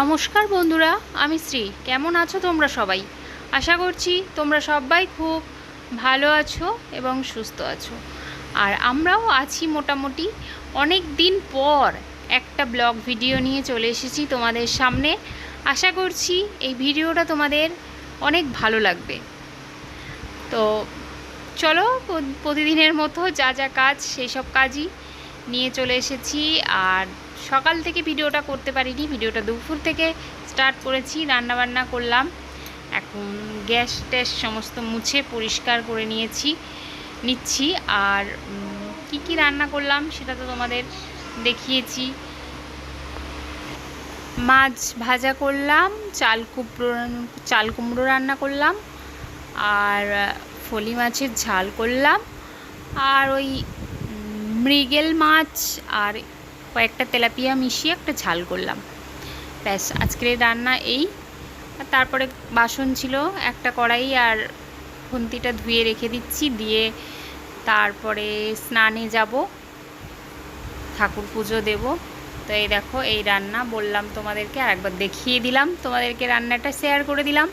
নমস্কার বন্ধুরা, আমি শ্রী। কেমন আছো তোমরা সবাই? আশা করছি তোমরা সবাই খুব ভালো আছো এবং সুস্থ আছো। আর আমরাও আছি মোটামুটি অনেক দিন পর একটা ব্লগ ভিডিও নিয়ে চলে এসেছি তোমাদের সামনে। আশা করছি এই ভিডিওটা তোমাদের অনেক ভালো লাগবে। তো চলো, প্রতিদিনের মতো যা যা কাজ, সেই সব কাজই নিয়ে চলে এসেছি। আর সকাল থেকে ভিডিওটা করতে পারিনি, ভিডিওটা দুপুর থেকে স্টার্ট করেছি রান্না বান্না করলাম। এখন গ্যাস ট্যাস সমস্ত মুছে পরিষ্কার করে নিয়েছি, নিচ্ছি। আর কি কি রান্না করলাম সেটা তো তোমাদের দেখিয়েছি। মাছ ভাজা করলাম, চাল কুমড়ো চাল কুমড়ো রান্না করলাম। আর, ফলি মাছের ঝাল করলাম। আর ওই মৃগেল মাছ আর কয়েকটা তেলাপিয়া মিশিয়ে একটা ঝাল করলাম। ব্যাস, আজকের রান্না এই। তারপরে বাসন ছিল, একটা কড়াই আর খুন্তিটা ধুয়ে রেখে দিচ্ছি, দিয়ে তারপরে স্নানে যাব। ঠাকুর পুজো দেব। তো এই দেখো, এই রান্না বললাম তোমাদেরকে, আর একবার দেখিয়ে দিলাম তোমাদেরকে রান্নাটা শেয়ার করে দিলাম।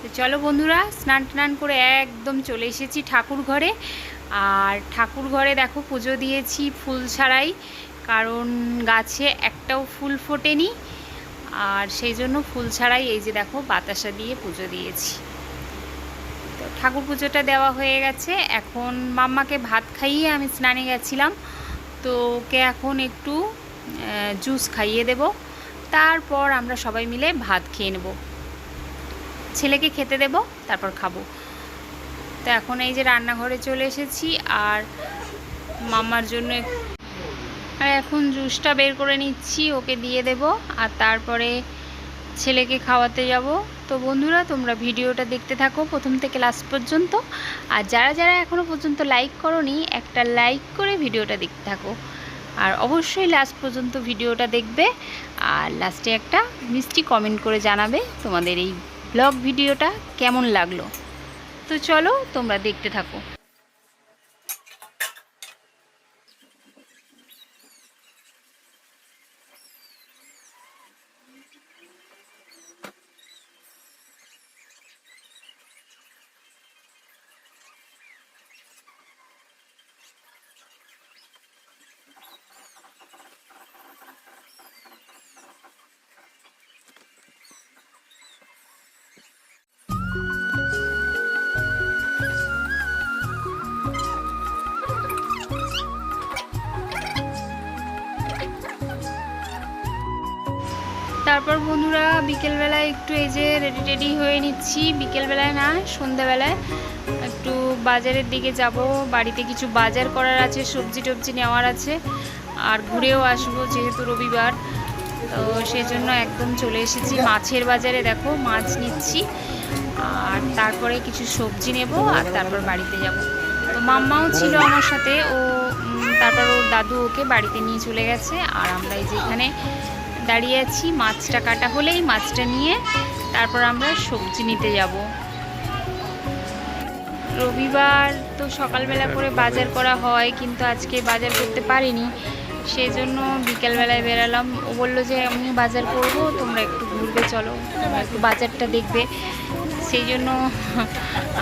তো চলো বন্ধুরা, স্নান টান করে একদম চলে এসেছি ঠাকুর ঘরে। আর ঠাকুর ঘরে দেখো পুজো দিয়েছি ফুল ছাড়াই। কারণ গাছে একটাও ফুল ফোটেনি। আর সেই জন্য ফুল ছাড়াই এই যে দেখো বাতাসা দিয়ে পুজো দিয়েছি। তো ঠাকুর পুজোটা দেওয়া হয়ে গেছে। এখন মাম্মাকে ভাত খাইয়ে আমি স্নানে গেছিলাম। তো ওকে এখন একটু জুস খাইয়ে দেব। তারপর আমরা সবাই মিলে ভাত খেয়ে নেব। ছেলেকে খেতে দেব, তারপর খাব। তো এখন এই যে রান্নাঘরে চলে এসেছি। আর মাম্মার জন্য আর এখন জুসটা বের করে নিচ্ছি, ওকে দিয়ে দেব। আর তারপরে ছেলেকে খাওয়াতে যাব। তো বন্ধুরা, তোমরা ভিডিওটা দেখতে থাকো প্রথম থেকে লাস্ট পর্যন্ত। আর যারা যারা এখনও পর্যন্ত লাইক করনি, একটা লাইক করে ভিডিওটা দেখতে থাকো। আর অবশ্যই লাস্ট পর্যন্ত ভিডিওটা দেখবে। আর লাস্টে একটা মিষ্টি কমেন্ট করে জানাবে তোমাদের এই ব্লগ ভিডিওটা কেমন লাগল। তো চলো, তোমরা দেখতে থাকো। তারপর বন্ধুরা বিকেলবেলায় একটু এই যে রেডি টেডি হয়ে নিচ্ছি। বিকেলবেলায় না, সন্ধ্যাবেলায় একটু বাজারের দিকে যাব। বাড়িতে কিছু বাজার করার আছে, সবজি টবজি নেওয়ার আছে। আর ঘুরেও আসব যেহেতু রবিবার। তো সেই জন্য একদম চলে এসেছি মাছের বাজারে। দেখো, মাছ নিচ্ছি। আর তারপরে কিছু সবজি নেব আর তারপর বাড়িতে যাব। তো মাম্মাও ছিল আমার সাথে। ও তারপর ওর দাদু ওকে বাড়িতে নিয়ে চলে গেছে। আর আমরা এই যে এখানে দাঁড়িয়ে আছি, মাছটা কাটা হলেই মাছটা নিয়ে তারপর আমরা সবজি নিতে যাব। রবিবার তো সকালবেলা করে বাজার করা হয়, কিন্তু আজকে বাজার করতে পারিনি। সেই জন্য বিকেলবেলায় বেরালাম। ও বলল যে, আমি বাজার করব, তোমরা একটু ঘুরবে, চলো। একটু বাজারটা দেখবে। সেই জন্য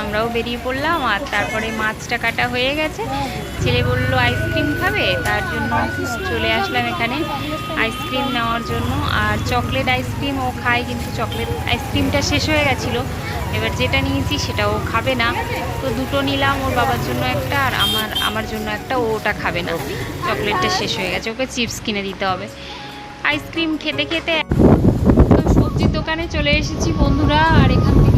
আমরাও বেরিয়ে পড়লাম আর তারপরে মাছটা কাটা হয়ে গেছে। ছেলে বলল, আইসক্রিম খাবে? তার জন্য চলে আসলাম এখানে আইসক্রিম নেওয়ার জন্য। আর চকলেট আইসক্রিম ও খায়, কিন্তু চকলেট আইসক্রিমটা শেষ হয়ে গেছিল। এবার যেটা নিয়েছি সেটা ও খাবে না। তো দুটো নিলাম, ওর বাবার জন্য একটা আর আমার আমার জন্য একটা, ও ওটা খাবে না। চকলেটটা শেষ হয়ে গেছে, ওকে চিপস কিনে দিতে হবে। আইসক্রিম খেতে খেতে সবজির দোকানে চলে এসেছি বন্ধুরা, আর এখান থেকে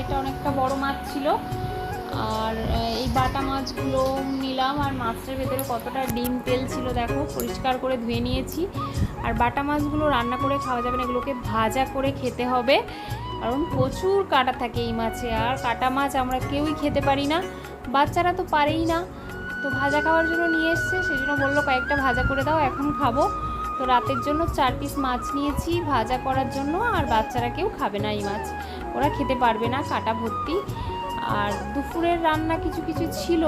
এটা অনেকটা বড় মাছ ছিল। আর এই বাটা মাছগুলো নিলাম আর মাছটার ভেতরে কতটা ডিম, তেল ছিল দেখো, পরিষ্কার করে ধুয়ে নিয়েছি। আর বাটা মাছগুলো রান্না করে খাওয়া যাবে না, এগুলোকে ভাজা করে খেতে হবে। কারণ প্রচুর কাটা থাকে এই মাছে, আর কাটা মাছ আমরা কেউই খেতে পারি না, বাচ্চারা তো পারেই না। তো ভাজা খাওয়ার জন্য নিয়ে এসছে সেই জন্য বলল কয়েকটা ভাজা করে দাও, এখন খাব। তো রাতের জন্য চার পিস মাছ নিয়েছি ভাজা করার জন্য, আর বাচ্চারা কেউ খাবে না এই মাছ। ওরা খেতে পারবে না, কাটা ভর্তি। আর দুপুরের রান্না কিছু কিছু ছিল,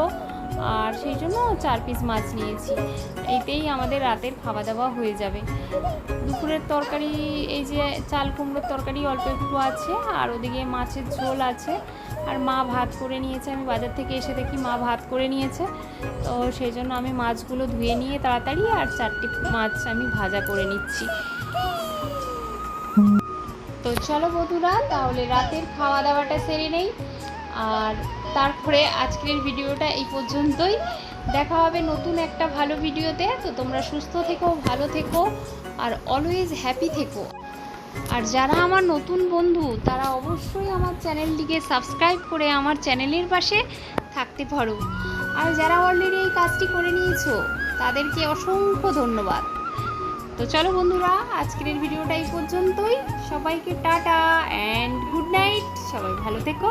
আর সেই জন্য চার পিস মাছ নিয়েছি। এইতেই আমাদের রাতের খাওয়া দাওয়া হয়ে যাবে। দুপুরের তরকারি, এই যে চাল কুমড়োর তরকারি অল্প একটু আছে, আর ওদিকে মাছের ঝোল আছে। আর মা ভাত করে নিয়েছে, আমি বাজার থেকে এসে দেখি মা ভাত করে নিয়েছে। তো সেই জন্য আমি মাছগুলো ধুয়ে নিয়ে তাড়াতাড়ি আর চারটি মাছ আমি ভাজা করে নিচ্ছি। চলো বন্ধুরা, তাহলে রাতের খাওয়া দাওয়াটা সেরে নেই। আর তারপরে আজকের ভিডিওটা এই পর্যন্তই। দেখা হবে নতুন একটা ভালো ভিডিওতে। তো তোমরা সুস্থ থেকো, ভালো থেকো, আর অলওয়েজ হ্যাপি থেকো। আর যারা আমার নতুন বন্ধু, তারা অবশ্যই আমার চ্যানেলটিকে সাবস্ক্রাইব করে আমার চ্যানেলের পাশে থাকতে পারো। আর যারা অলরেডি এই কাজটি করে নিয়েছো, তাদেরকে অসংখ্য ধন্যবাদ। তো চলো বন্ধুরা, আজকের ভিডিওটা এই পর্যন্তই। সবাইকে টাটা অ্যান্ড গুড নাইট সবাই ভালো থেকো।